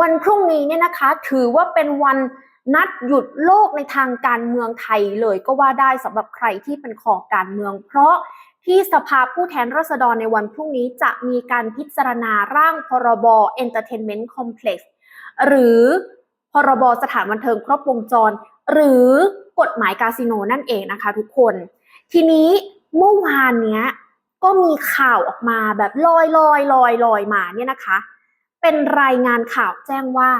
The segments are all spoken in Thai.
วันพรุ่งนี้เนี่ยนะคะ ถือว่าเป็นวันนัดหยุดโลกในทางการเมืองไทยเลยก็ว่าได้สำหรับใครที่เป็นคอการเมือง เพราะที่สภาผู้แทนราษฎรในวันพรุ่งนี้จะมีการพิจารณาร่างพรบ Entertainment Complex หรือพรบสถานบันเทิงครบวงจร หรือกฎหมายคาสิโนนั่นเองนะคะทุกคน ทีนี้เมื่อวานเนี้ยก็มีข่าวออกมาแบบลอยลอยลอยลอยมาเนี่ยนะคะ เป็นรายงานข่าวแจ้งว่า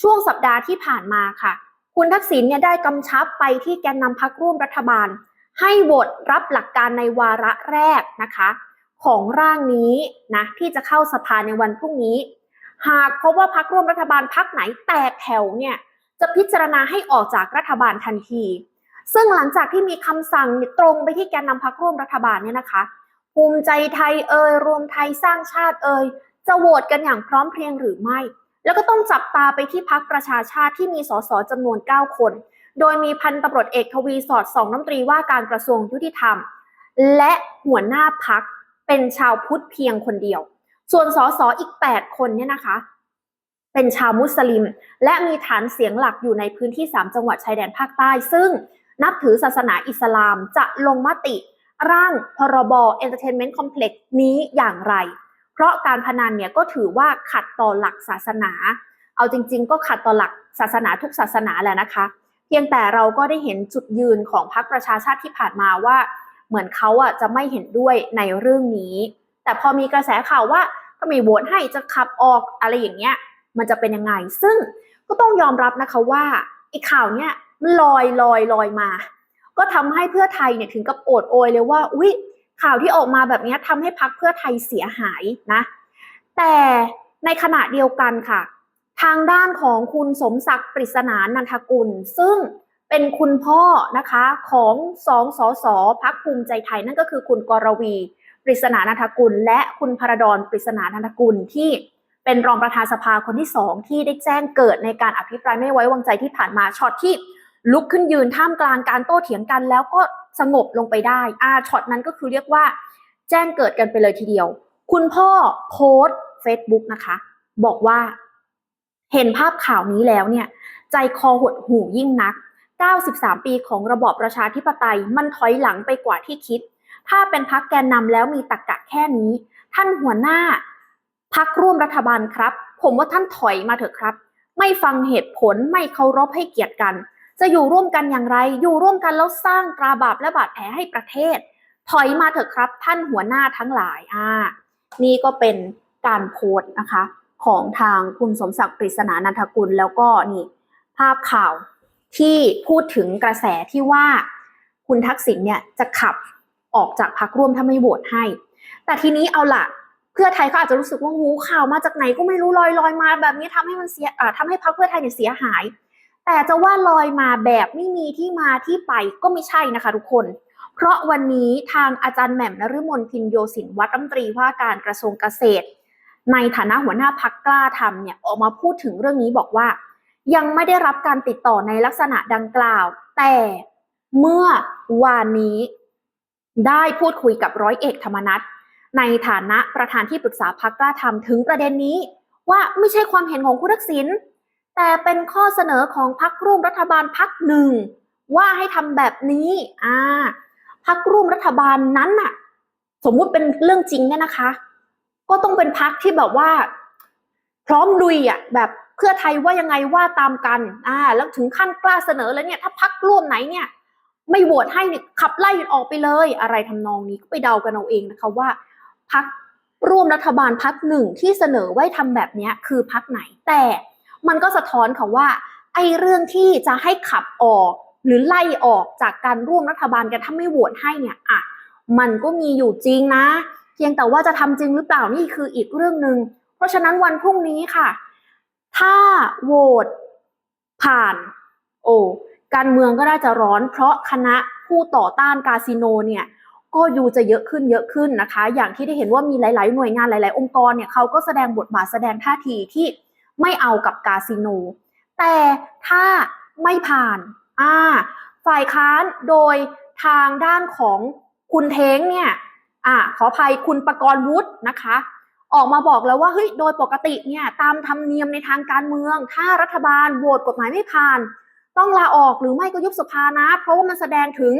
ช่วงสัปดาห์ที่ผ่านมาค่ะ คุณทักษิณเนี่ยได้กำชับไปที่แกนนำพักร่วมรัฐบาล ให้โหวตรับหลักการในวาระแรกนะคะ ของร่างนี้นะที่จะเข้าสภาในวันพรุ่งนี้ หากพบว่าพักร่วมรัฐบาลพักไหนแตกแถวเนี่ยจะพิจารณาให้ออกจากรัฐบาลทันที ซึ่งหลังจากที่มีคำสั่งตรงไปที่แกนนำพักร่วมรัฐบาลเนี่ยนะคะ ภูมิใจไทยเอ่ยรวมไทยสร้างชาติเอ่ย จะโหวตกันอย่างพร้อมเพรียงหรือไม่ แล้วก็ต้องจับตาไปที่พักประชาชาติที่มีสสจำนวน 9 คน โดยมีพันตำรวจเอกทวีสอดสองน้ำตรีว่าการกระทรวงยุติธรรม และหัวหน้าพักเป็นชาวพุทธเพียงคนเดียว ส่วนสสอีก 8 คนเนี่ยนะคะ เป็นชาวมุสลิม และมีฐานเสียงหลักอยู่ในพื้นที่ 3 จังหวัดชายแดนภาคใต้ ซึ่งนับถือศาสนาอิสลามจะลงมติร่างพรบ Entertainment Complex นี้อย่างไร ราะการพนันเนี่ยก็ถือว่าขัดต่อหลักศาสนา เอาจริง ๆ ก็ขัดต่อหลักศาสนาทุกศาสนาแหละนะคะ เพียงแต่เราก็ได้เห็นจุดยืนของพรรคประชาชาติที่ผ่านมาว่า เหมือนเขาอะจะไม่เห็นด้วยในเรื่องนี้ แต่พอมีกระแสข่าวว่าก็มีโหวตให้จะขับออกอะไรอย่างเงี้ยมันจะเป็นยังไง ซึ่งก็ต้องยอมรับนะคะว่าไอ้ข่าวเนี้ยมันลอยลอยลอยมา ก็ทำให้เพื่อไทยเนี่ยถึงกับโอดโอยเลยว่าอุ๊ย ข่าวที่ออกมาแบบนี้ทำให้พักเพื่อไทยเสียหายนะ แต่ในขณะเดียวกันค่ะ ทางด้านของคุณสมศักดิ์ปริศนานันทกุล ซึ่งเป็นคุณพ่อนะคะของสองสอสอพักภูมิใจไทยนั่นก็คือคุณกรวี ปริศนานันทกุล และคุณพระดอนปริศนานันทกุลที่เป็นรองประธานสภาคนที่สองที่ได้แจ้งเกิดในการอภิปรายไม่ไว้วางใจที่ผ่านมาช็อตที่ลุกขึ้นยืนท่ามกลางการโต้เถียงกัน แล้วก็ สงบลงไปได้อ่าช็อตนั้นก็คือเรียกว่า แจ้งเกิดกันไปเลยทีเดียว คุณพ่อโพสต์ Facebook นะคะ บอกว่า เห็นภาพข่าวนี้แล้วเนี่ย ใจคอหดหูยิ่งนัก 93 ปีของระบอบประชาธิปไตยมันถอยหลังไปกว่าที่คิด ถ้าเป็นพักแกนนำแล้วมีตรกกะแค่นี้ ท่านหัวหน้าพักร่วมรัฐบาลครับ ผมว่าท่านถอยมาเถอะครับ ไม่ฟังเหตุผลไม่เคารพให้เกียรติกัน จะอยู่ร่วมกันอย่างไร อยู่ร่วมกันแล้วสร้างตราบาปและบาดแผลให้ประเทศ ถอยมาเถอะครับท่านหัวหน้าทั้งหลายอ่านี่ก็เป็นการโพสต์นะคะ ของทางคุณสมศักดิ์ปริศนานันทกุล แล้วก็นี่ภาพข่าวที่พูดถึงกระแสที่ว่าคุณทักษิณเนี่ยจะขับออกจากพักร่วมถ้าไม่โหวตให้ แต่ทีนี้เอาล่ะเพื่อไทยเขาอาจจะรู้สึกว่าหูข่าวมาจากไหนก็ไม่รู้ลอยลอยมา แบบนี้ทำให้มันเสียอ่าทำให้พรรคเพื่อไทยเนี่ยเสียหาย แต่จะว่าลอยมาแบบไม่มีที่มาที่ไปก็ไม่ใช่นะคะทุกคน เพราะวันนี้ทางอาจารย์แหม่มนฤมลพินโยสินวัฒน์รัฐมนตรีว่าการกระทรวงเกษตร ในฐานะหัวหน้าพักกล้าทำเนี่ยออกมาพูดถึงเรื่องนี้บอกว่า ยังไม่ได้รับการติดต่อในลักษณะดังกล่าว แต่เมื่อวานนี้ได้พูดคุยกับร้อยเอกธรรมนัฐในฐานะประธานที่ปรึกษาพักกล้าทำถึงประเด็นนี้ ว่าไม่ใช่ความเห็นของคุณทักษิณ แต่เป็นข้อเสนอของพักร่วมรัฐบาลพักหนึ่ง ว่าให้ทำแบบนี้อ่าพักร่วมรัฐบาลนั้นน่ะ สมมุติเป็นเรื่องจริงเนี่ยนะคะ ก็ต้องเป็นพักที่แบบว่า พร้อมลุยอะแบบเพื่อไทยว่ายังไงว่าตามกันอ่าแล้วถึงขั้นกล้าเสนอแล้วเนี่ย ถ้าพักร่วมไหนเนี่ย ไม่โหวตให้เนี่ยขับไล่ออกไปเลย อะไรทำนองนี้ก็ไปเดากันเอาเองนะคะว่าพักร่วมรัฐบาลพักหนึ่งที่เสนอไว้ทำแบบเนี้ยคือพักไหนแต่ มันก็สะท้อนค่ะว่า ไอ้เรื่องที่จะให้ขับออกหรือไล่ออกจากการร่วมรัฐบาลกันถ้าไม่โหวตให้เนี่ยอะมันก็มีอยู่จริงนะ เพียงแต่ว่าจะทำจริงหรือเปล่านี่คืออีกเรื่องหนึ่งเพราะฉะนั้นวันพรุ่งนี้ค่ะ ถ้าโหวตผ่าน โอ้การเมืองก็น่าจะร้อน เพราะคณะผู้ต่อต้านคาสิโนเนี่ยก็อยู่จะเยอะขึ้นเยอะขึ้นนะคะ อย่างที่ได้เห็นว่ามีหลาย ๆ หน่วยงานหลาย ๆ องค์กรเนี่ยเขาก็แสดงบทบาทแสดงท่าทีที่ ไม่เอากับคาสิโน แต่ถ้าไม่ผ่านอ่าฝ่ายค้านโดยทางด้านของคุณเท้งเนี่ยอ่าขออภัยคุณประกรณ์วุฒินะคะ ออกมาบอกแล้วว่าเฮ้ยโดยปกติเนี่ยตามธรรมเนียมในทางการเมือง ถ้ารัฐบาลโหวตกฎหมายไม่ผ่าน ต้องลาออกหรือไม่ก็ยุบสภานะ เพราะว่ามันแสดงถึง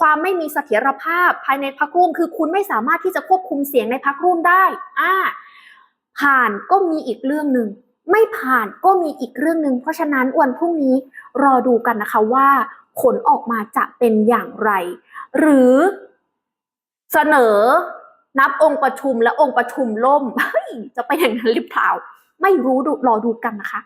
ความไม่มีเสถียรภาพภายในพรรคร่วมคือคุณไม่สามารถที่จะควบคุมเสียงในพรรคร่วมได้อ่าผ่านก็มีอีกเรื่องหนึ่ง ไม่ผ่านก็มีอีกเรื่องหนึ่งเพราะฉะนั้นวันพรุ่งนี้รอดูกันนะคะว่าผลออกมาจะเป็นอย่างไร หรือเสนอนับองค์ประชุมและองค์ประชุมล่มจะไปอย่างนั้นหรือเปล่า ไม่รู้ดูรอดูกันนะคะ